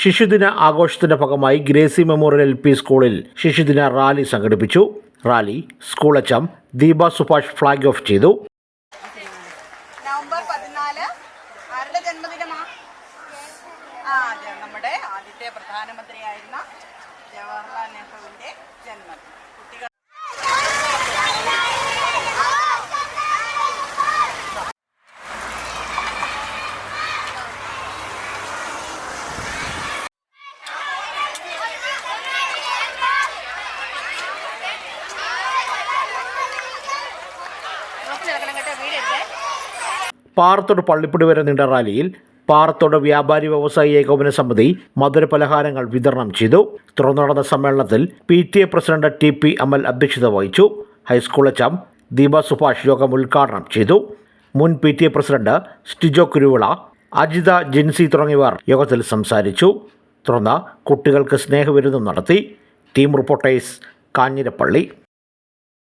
ശിശുദിന ആഘോഷത്തിന്റെ ഭാഗമായി Gracy memorial L P സ്കൂളിൽ ശിശുദിന റാലി സംഘടിപ്പിച്ചു. Rally school H M Deepa Subhash flag off ചെയ്തു. നവംബർ പതിനാല് ആരുടെ ജന്മദിനമാ? ആ നമ്മുടെ ആദ്യത്തെ പ്രധാനമന്ത്രിയായിരുന്ന ജവഹർലാൽ നെഹ്റുവിന്റെ ജന്മദിനം. പാറത്തോട് പള്ളിപ്പടി വരെ നീണ്ട റാലിയിൽ പാറത്തോട് വ്യാപാരി വ്യവസായി ഏകോപന സമിതി മധുര പലഹാരങ്ങൾ വിതരണം ചെയ്തു. തുടർന്ന് നടന്ന സമ്മേളനത്തിൽ P T A president T P Amal അധ്യക്ഷത വഹിച്ചു. High school H M Deepa Subhash യോഗം ഉദ്ഘാടനം ചെയ്തു. മുൻ P T A president Stijo Kuruvila Ajitha Jincy തുടങ്ങിയവർ യോഗത്തിൽ സംസാരിച്ചു. തുടർന്ന് കുട്ടികൾക്ക് സ്നേഹവിരുദ്ധം നടത്തി. Team reporters Kanjirappally.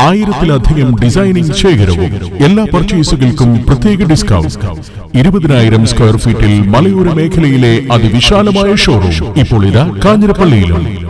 ആയിരത്തിലധികം ഡിസൈനിങ് ശേഖരവും എല്ലാ പർച്ചേസുകൾക്കും പ്രത്യേക ഡിസ്കൗണ്ട് ഇരുപതിനായിരം സ്ക്വയർ ഫീറ്റിൽ മലയോര മേഖലയിലെ അതിവിശാലമായ ഷോറൂം ഇപ്പോൾ ഇതാ കാഞ്ഞിരപ്പള്ളിയിലും.